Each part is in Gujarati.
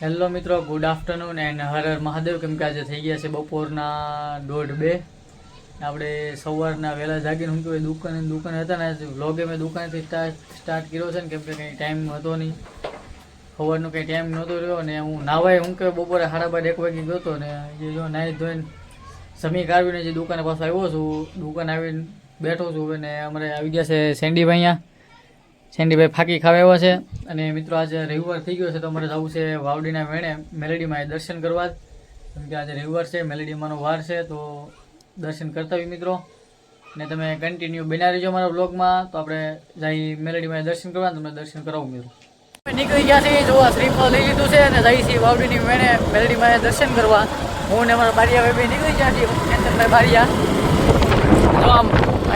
હેલો મિત્રો good afternoon and Har Har Mahadev. કેમ કે આજે થઈ ગયા છે બપોરના દોઢ બે. આપણે સવારના વહેલા જાગીને હું કહેવાય દુકાને દુકાન હતા ને વ્લોગે મેં દુકાનેથી સ્ટાર્ટ કર્યો છે ને કેમ કે કંઈ ટાઈમ હતો નહીં. સવારનો કંઈ ટાઈમ નહોતો રહ્યો ને હું નાવાય હું કે બપોરે સાડા બાર, એક વાગે ગયો હતો ને એ જો નાહી ધોઈને સમી કાઢવીને જે દુકાને પાછો આવ્યો છું, દુકાન આવીને બેઠો છું અને અમારે આવી ગયા છે સેન્ડીભાઈ અહીંયા. સેન્ડીભાઈ ફાકી ખાવા આવ્યા છે. અને મિત્રો, આજે રવિવાર થઈ ગયો છે તો અમારે જવું છે વાવડીના વેણે મેલેડીમાં એ દર્શન કરવા. કેમ કે આજે રવિવાર છે, મેલેડીમાંનો વાર છે, તો દર્શન કરતા હોય મિત્રો. ને તમે કન્ટિન્યુ બના રહેજો મારા બ્લોગમાં તો આપણે જઈ મેલેડીમાં દર્શન કરવા તમને દર્શન કરાવું મિત્રો. નીકળી ગયા છીએ, જોવા શ્રીફળ લઈ લીધું છે અને જઈ છીએ વાવડીની વેણે મેલેડીમાં દર્શન કરવા. હું ને અમારા બારિયા ભાઈ નીકળી ગયા છીએ. બારિયા? જો આમ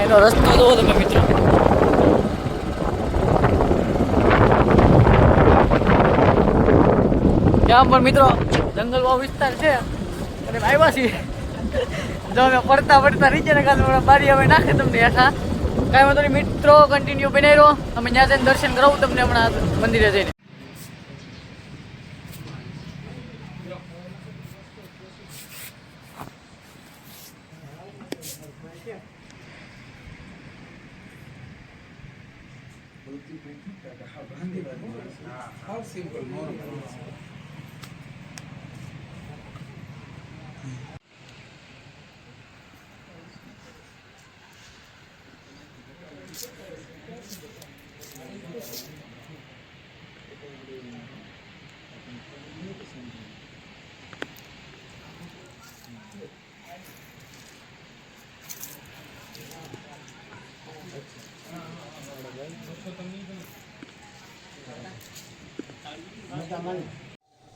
એનો રસ્તો જોવો તમે મિત્રો. ત્યાં પણ મિત્રો જંગલ બહુ વિસ્તાર છે. અને આવ્યા છીએ. જો અમે પડતા પડતા નીચે ને ખાતે બારી હવે નાખે તમને હેઠા. કાંઈ વાંધો નહીં, મિત્રો કન્ટિન્યુ બનાવી રહ્યો અમે ત્યાં જઈને દર્શન કરાવું તમને હમણાં મંદિરે જઈને.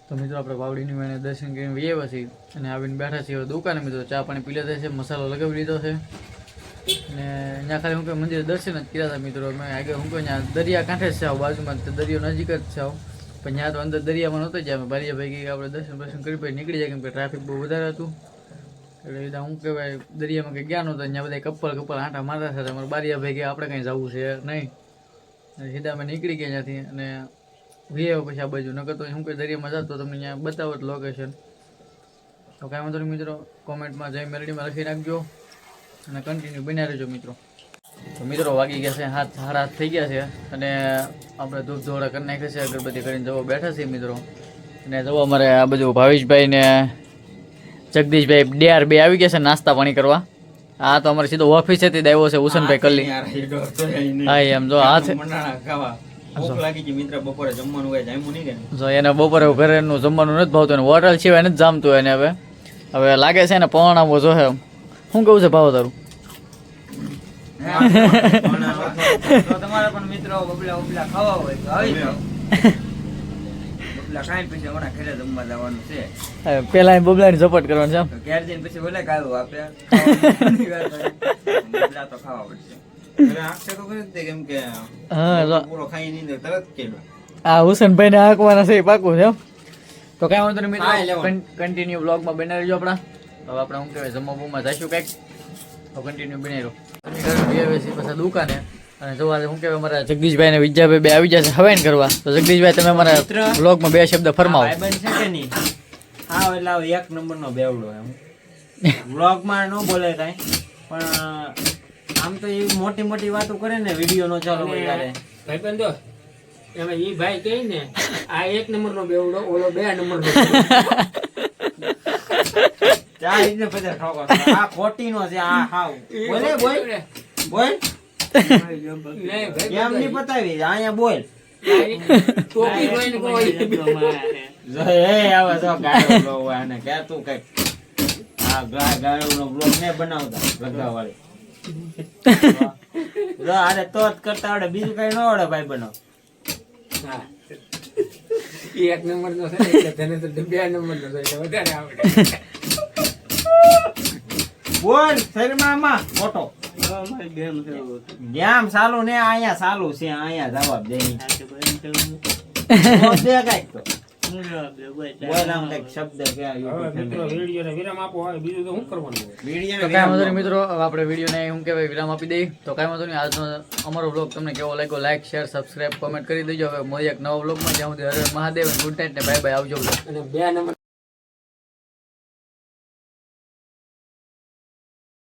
તો મિત્રો આપણે વાવડીની મેળે દર્શન કરીને આવ્યા છીએ અને આવીને બેઠા છીએ દુકાને મિત્રો. ચા પાણી પી લીધા છે, મસાલો લગાવી લીધો છે. અને અહીંયા ખાલી હું કે મંદિરે દર્શન જ કર્યા હતા મિત્રો. મેં આગળ હું કોઈ ત્યાં દરિયા કાંઠે જ છે આવું, બાજુમાં દરિયો નજીક જ છે પણ ત્યાં તો અંદર દરિયામાં નહોતો જાય અમે બારીયા ભાઈ કે આપણે દર્શન દર્શન કરી પછી નીકળી જાય કેમ કે ટ્રાફિક બહુ વધારે હતું. એટલે બધા હું કહેવાય, દરિયામાં કંઈ ગયા નહોતા. ત્યાં બધા કપલ કપલ આંટા મારતા હતા. અમારે બારીયા ભાઈ કે, આપણે કંઈ જવું છે નહીં. સીધા અમે નીકળી ગયા ત્યાંથી અને વી આવ્યો પછી આ બાજુ. નકર તો હું કોઈ દરિયામાં જાત તો તમને અહીંયા બતાવત લોકેશન તો કાંઈ વાંધો નહીં મિત્રો, કોમેન્ટમાં જય મેલડીમાં લખી નાખજો અને કન્ટિન્યુ બન્યા રહેજો મિત્રો. તો મિત્રો વાગી ગયા છે હાથ સારા હાથ થઈ ગયા છે અને આપણે ધૂપ ધોળા કરી નાખ્યા છે, અગરબત્તી કરીને જવા બેઠા છીએ મિત્રો. અને જવો અમારે આ બધું ભાવેશભાઈ ને જગદીશભાઈ ડેર બે આવી ગયા છે નાસ્તા પાણી કરવા. આ તો અમારે સીધો ઓફિસ હતી આવ્યો છે હુસનભાઈ કલ્લી. હા એમ જો કે જો એને બપોરે ઘરેનું જમવાનું નથી ભાવતું હોટલ સિવાય નથી જામતું એને હવે. હવે લાગે છે ને પણ આવો જો શું કહું છે ભાવ તારું? તમારા પણ મિત્રો બબલા બબલા ખાવા હોય તો આવી જાઓ. બબલા ખાઈને પછી હમણાં ઘરે જમવા જવાનું છે. પેલા એ બબલાની ઝપટ કરવાનું છે ઘેર જઈને પછી ભલે કાઢું આપે. બબલા તો ખાવા પડશે. ઘરે તો કરી દે કેમ કે હા જો પૂરો ખાઈ નહીં તરત કેડો. આ હુસેનભાઈ ને હાંકવાના છે એ પાકું છે તો કઈ વાંધો નહીં હા. મિત્રો કન્ટિન્યુ બ્લોગમાં બનાવી રહેજો આપણા. હવે આપણે શું કહેવાય જમવા બમવા જઈશું કંઈક તો કન્ટિન્યુ બનાવી રહો પાછા દુકાને અને જો આજે શું કહેવાય અમારા જગદીશભાઈ ને વિદ્યાભાઈ બે આવી જશે હવે કરવા. તો જગદીશભાઈ તમે અમારા. બ્લોગમાં બે શબ્દ ફરમાવો. છે કે નહીં? હા એટલે આવો એક નંબરનો બેવડો એમ. વ્લોગમાં ન બોલે કાંઈ. પણ આમ તો એ મોટી મોટી વાતો કરે ને વીડિયો નો ચાલો ભાઈ ભાઈબંધો એમાં ઈ ભાઈ કહે ને આ એક નંબર નો બેવડો ઓલો બે નંબર નો ચા એને પછી ઠોકો. આ ખોટી નો છે આ હાવ. બોલે બોલ. બોલ. એમ નહીં પતાવી અહીંયા બોલ. ટોપી જોઈને કોઈ એ આવે તો ગાળો લો આને કે તું કંઈક આ ગા ગાળો બ્લોગ ને બનાવતા લગા વાળી જો આને તો જ કરતા આવડે બીજું કઈ ન આવડે ભાઈ બનો હા એક નંબર નો છે એટલે તને તો બે નંબર નો છે એટલે વધારે આવડે. બોલ શરીરમાં આમાં ફોટો સાલું ને અહીંયા સાલું છે અહીંયા જવાબ દે. મિત્રો આપણે વિડીયોને શું કહેવાય વિરામ આપી દઈએ. તો કાંઈ વાંધો નહીં આજનો અમારો બ્લોગ તમને કેવો લાગ્યો લાઈક શેર સબસ્ક્રાઇબ કોમેન્ટ કરી દેજો. હવે એક નવો બ્લોગમાં જ્યાં સુધી હરે મહાદેવ ગુડ નાઇટ ને બાય બાય આવજો. અને બે નંબર